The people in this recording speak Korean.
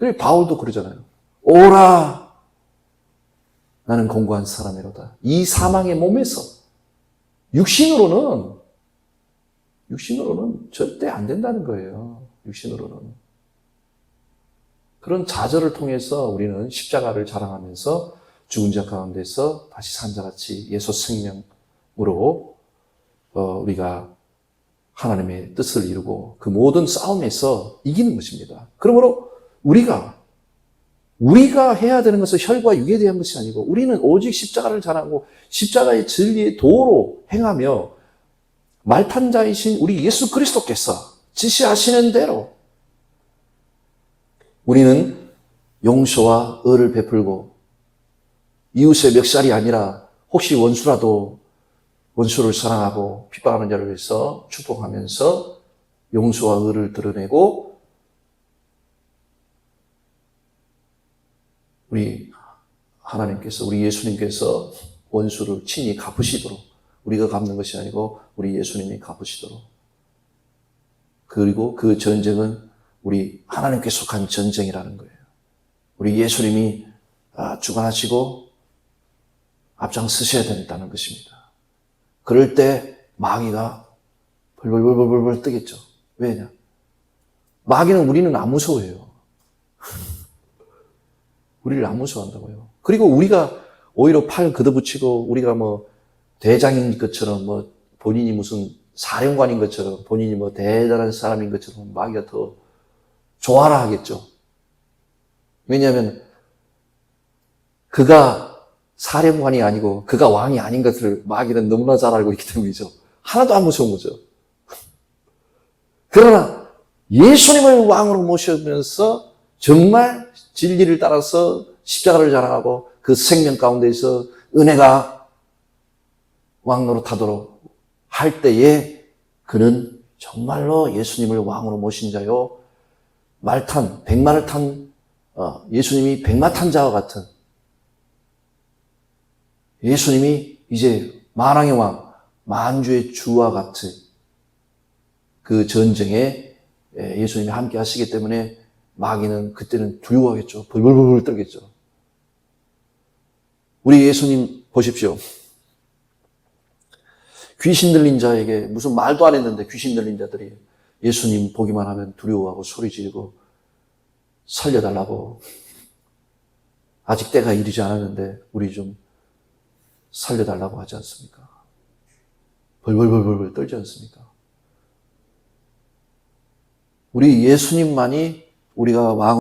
그리고 바울도 그러잖아요. 오라! 나는 공고한 사람이로다. 이 사망의 몸에서 육신으로는 육신으로는 절대 안 된다는 거예요. 육신으로는. 그런 좌절을 통해서 우리는 십자가를 자랑하면서 죽은 자 가운데서 다시 산 자같이 예수 생명으로 어, 우리가 하나님의 뜻을 이루고 그 모든 싸움에서 이기는 것입니다. 그러므로 우리가 우리가 해야 되는 것은 혈과 육에 대한 것이 아니고 우리는 오직 십자가를 자랑하고 십자가의 진리의 도로 행하며 말탄 자이신 우리 예수 그리스도께서 지시하시는 대로 우리는 용서와 의를 베풀고 이웃의 멱살이 아니라 혹시 원수라도 원수를 사랑하고 핍박하는 자를 위해서 축복하면서 용서와 의를 드러내고 우리 하나님께서 우리 예수님께서 원수를 친히 갚으시도록 우리가 갚는 것이 아니고 우리 예수님이 갚으시도록 그리고 그 전쟁은 우리 하나님께 속한 전쟁이라는 거예요. 우리 예수님이 아, 주관하시고 앞장서셔야 된다는 것입니다. 그럴 때 마귀가 벌벌벌벌벌 뜨겠죠. 왜냐? 마귀는 우리는 안 무서워해요. 우리를 안 무서워한다고요. 그리고 우리가 오히려 팔 걷어붙이고 우리가 뭐 대장인 것처럼 뭐 본인이 무슨 사령관인 것처럼 본인이 뭐 대단한 사람인 것처럼 마귀가 더 좋아라 하겠죠. 왜냐하면 그가 사령관이 아니고 그가 왕이 아닌 것을 마귀는 너무나 잘 알고 있기 때문이죠. 하나도 안 무서운 거죠. 그러나 예수님을 왕으로 모시면서 정말 진리를 따라서 십자가를 자랑하고 그 생명 가운데서 은혜가 왕노릇하도록 할 때에 그는 정말로 예수님을 왕으로 모신 자요. 말탄 백마를 탄 어, 예수님이 백마 탄 자와 같은 예수님이 이제 만왕의 왕 만주의 주와 같은 그 전쟁에 예수님이 함께 하시기 때문에 마귀는 그때는 두려워하겠죠. 벌벌벌벌 떨겠죠. 우리 예수님 보십시오. 귀신 들린 자에게 무슨 말도 안 했는데 귀신 들린 자들이 예수님 보기만 하면 두려워하고 소리 지르고 살려달라고 아직 때가 이르지 않았는데 우리 좀 살려달라고 하지 않습니까? 벌벌벌벌 떨지 않습니까? 우리 예수님만이 우리가 왕